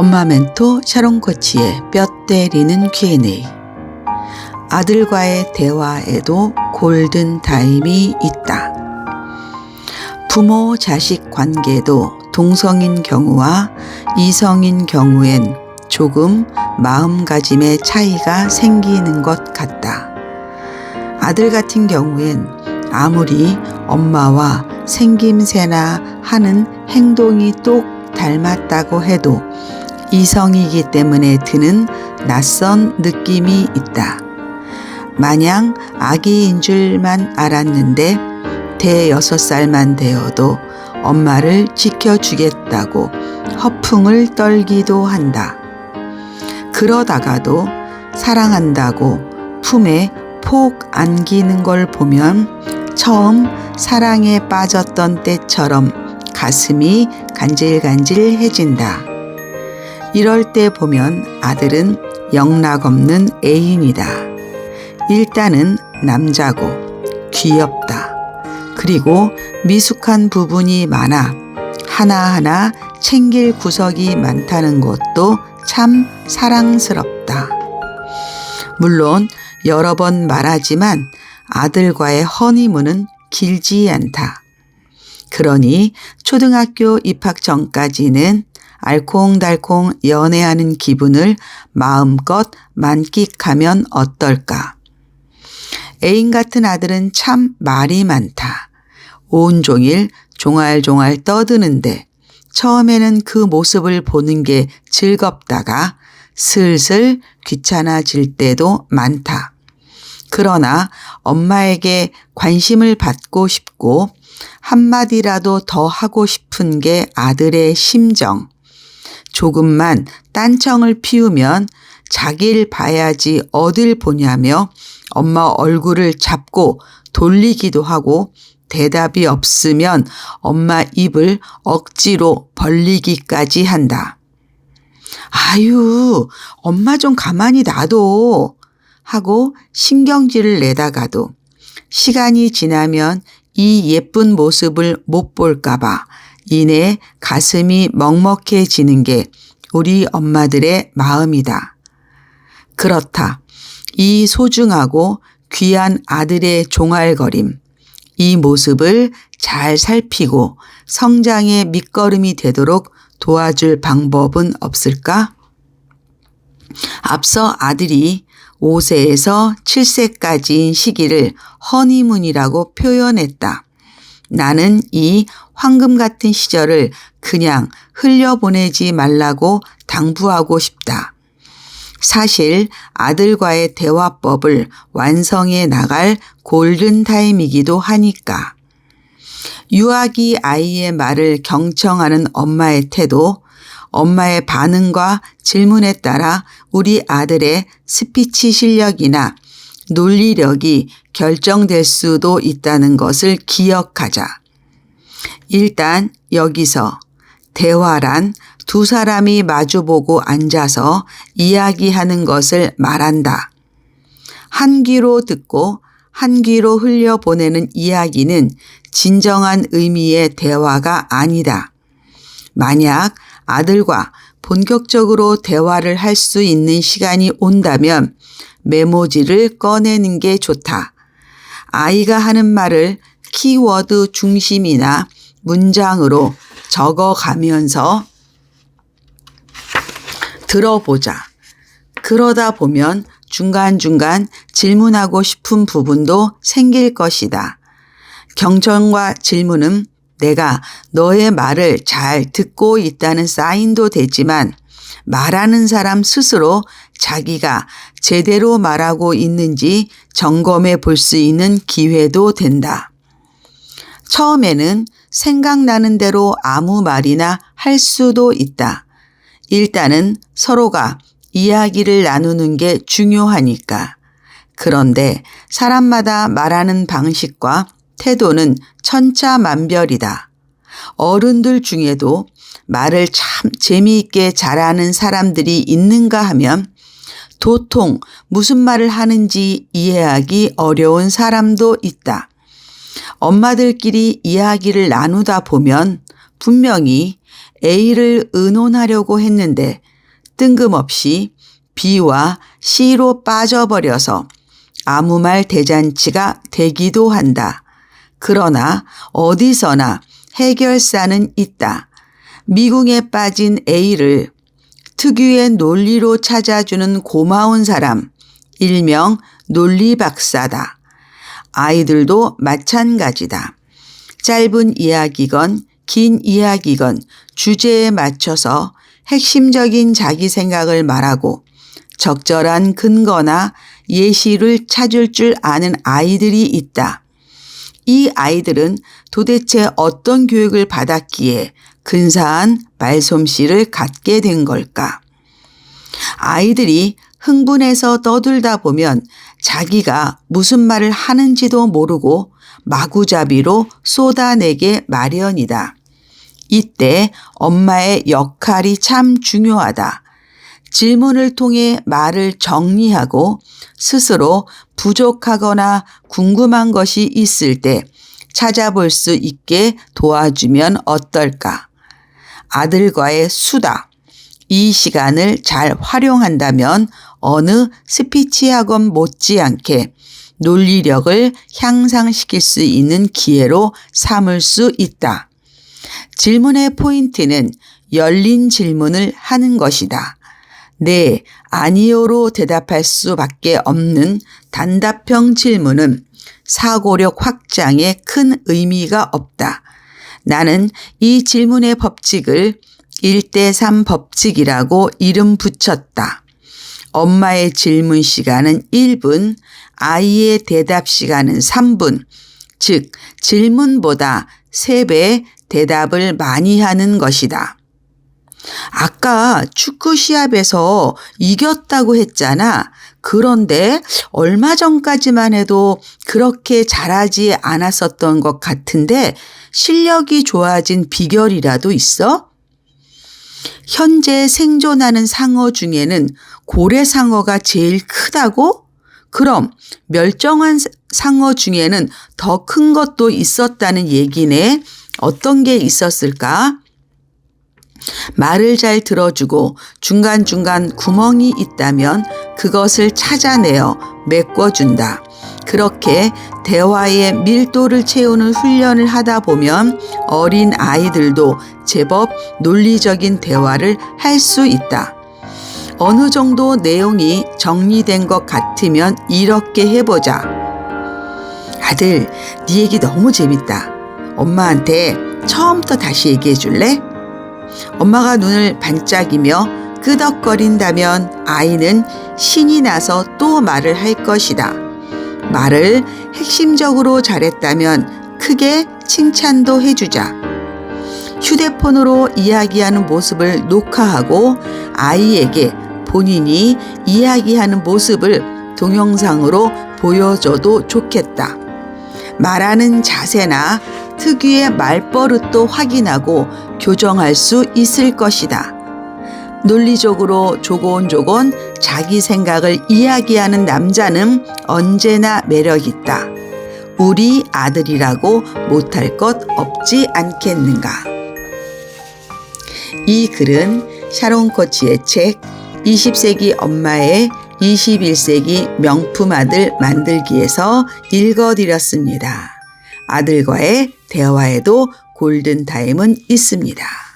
엄마 멘토 샤론 코치의 뼈 때리는 Q&A 아들과의 대화에도 골든 타임이 있다. 부모 자식 관계도 동성인 경우와 이성인 경우엔 조금 마음가짐의 차이가 생기는 것 같다. 아들 같은 경우엔 아무리 엄마와 생김새나 하는 행동이 똑 닮았다고 해도 이성이기 때문에 드는 낯선 느낌이 있다. 마냥 아기인 줄만 알았는데 대여섯 살만 되어도 엄마를 지켜주겠다고 허풍을 떨기도 한다. 그러다가도 사랑한다고 품에 폭 안기는 걸 보면 처음 사랑에 빠졌던 때처럼 가슴이 간질간질해진다. 이럴 때 보면 아들은 영락 없는 애인이다. 일단은 남자고 귀엽다. 그리고 미숙한 부분이 많아 하나하나 챙길 구석이 많다는 것도 참 사랑스럽다. 물론 여러 번 말하지만 아들과의 허니문은 길지 않다. 그러니 초등학교 입학 전까지는 알콩달콩 연애하는 기분을 마음껏 만끽하면 어떨까. 애인 같은 아들은 참 말이 많다. 온종일 종알종알 떠드는데 처음에는 그 모습을 보는 게 즐겁다가 슬슬 귀찮아질 때도 많다. 그러나 엄마에게 관심을 받고 싶고 한마디라도 더 하고 싶은 게 아들의 심정. 조금만 딴청을 피우면 자기를 봐야지 어딜 보냐며 엄마 얼굴을 잡고 돌리기도 하고 대답이 없으면 엄마 입을 억지로 벌리기까지 한다. 아유, 엄마 좀 가만히 놔둬. 하고 신경질을 내다가도 시간이 지나면 이 예쁜 모습을 못 볼까봐 이내 가슴이 먹먹해지는 게 우리 엄마들의 마음이다. 그렇다. 이 소중하고 귀한 아들의 종알거림, 이 모습을 잘 살피고 성장의 밑거름이 되도록 도와줄 방법은 없을까? 앞서 아들이 5세에서 7세까지인 시기를 허니문이라고 표현했다. 나는 이 황금 같은 시절을 그냥 흘려보내지 말라고 당부하고 싶다. 사실 아들과의 대화법을 완성해 나갈 골든타임이기도 하니까. 유아기 아이의 말을 경청하는 엄마의 태도, 엄마의 반응과 질문에 따라 우리 아들의 스피치 실력이나 논리력이 결정될 수도 있다는 것을 기억하자. 일단 여기서 대화란 두 사람이 마주보고 앉아서 이야기하는 것을 말한다. 한 귀로 듣고 한 귀로 흘려보내는 이야기는 진정한 의미의 대화가 아니다. 만약 아들과 본격적으로 대화를 할 수 있는 시간이 온다면 메모지를 꺼내는 게 좋다. 아이가 하는 말을 키워드 중심이나 문장으로 적어 가면서 들어보자. 그러다 보면 중간중간 질문하고 싶은 부분도 생길 것이다. 경청과 질문은 내가 너의 말을 잘 듣고 있다는 사인도 되지만 말하는 사람 스스로 자기가 제대로 말하고 있는지 점검해 볼 수 있는 기회도 된다. 처음에는 생각나는 대로 아무 말이나 할 수도 있다. 일단은 서로가 이야기를 나누는 게 중요하니까. 그런데 사람마다 말하는 방식과 태도는 천차만별이다. 어른들 중에도 말을 참 재미있게 잘하는 사람들이 있는가 하면 도통 무슨 말을 하는지 이해하기 어려운 사람도 있다. 엄마들끼리 이야기를 나누다 보면 분명히 A를 의논하려고 했는데 뜬금없이 B와 C로 빠져버려서 아무 말 대잔치가 되기도 한다. 그러나 어디서나 해결사는 있다. 미궁에 빠진 A를 특유의 논리로 찾아주는 고마운 사람, 일명 논리 박사다. 아이들도 마찬가지다. 짧은 이야기건 긴 이야기건 주제에 맞춰서 핵심적인 자기 생각을 말하고 적절한 근거나 예시를 찾을 줄 아는 아이들이 있다. 이 아이들은 도대체 어떤 교육을 받았기에 근사한 말솜씨를 갖게 된 걸까? 아이들이 흥분해서 떠들다 보면 자기가 무슨 말을 하는지도 모르고 마구잡이로 쏟아내게 마련이다. 이때 엄마의 역할이 참 중요하다. 질문을 통해 말을 정리하고 스스로 부족하거나 궁금한 것이 있을 때 찾아볼 수 있게 도와주면 어떨까? 아들과의 수다. 이 시간을 잘 활용한다면 어느 스피치 학원 못지않게 논리력을 향상시킬 수 있는 기회로 삼을 수 있다. 질문의 포인트는 열린 질문을 하는 것이다. 네, 아니요로 대답할 수밖에 없는 단답형 질문은 사고력 확장에 큰 의미가 없다. 나는 이 질문의 법칙을 1대3 법칙이라고 이름 붙였다. 엄마의 질문 시간은 1분, 아이의 대답 시간은 3분, 즉, 질문보다 3배 대답을 많이 하는 것이다. 아까 축구 시합에서 이겼다고 했잖아. 그런데 얼마 전까지만 해도 그렇게 잘하지 않았었던 것 같은데 실력이 좋아진 비결이라도 있어? 현재 생존하는 상어 중에는 고래 상어가 제일 크다고? 그럼 멸종한 상어 중에는 더 큰 것도 있었다는 얘기네. 어떤 게 있었을까? 말을 잘 들어주고 중간중간 구멍이 있다면 그것을 찾아내어 메꿔준다. 그렇게 대화의 밀도를 채우는 훈련을 하다 보면 어린 아이들도 제법 논리적인 대화를 할 수 있다. 어느 정도 내용이 정리된 것 같으면 이렇게 해보자. 아들, 네 얘기 너무 재밌다. 엄마한테 처음부터 다시 얘기해 줄래? 엄마가 눈을 반짝이며 끄덕거린다면 아이는 신이 나서 또 말을 할 것이다. 말을 핵심적으로 잘했다면 크게 칭찬도 해주자. 휴대폰으로 이야기하는 모습을 녹화하고 아이에게 본인이 이야기하는 모습을 동영상으로 보여줘도 좋겠다. 말하는 자세나 특유의 말버릇도 확인하고 교정할 수 있을 것이다. 논리적으로 조곤조곤 자기 생각을 이야기하는 남자는 언제나 매력있다. 우리 아들이라고 못할 것 없지 않겠는가. 이 글은 샤론 코치의 책 20세기 엄마의 21세기 명품 아들 만들기에서 읽어드렸습니다. 아들과의 대화에도 골든타임은 있습니다.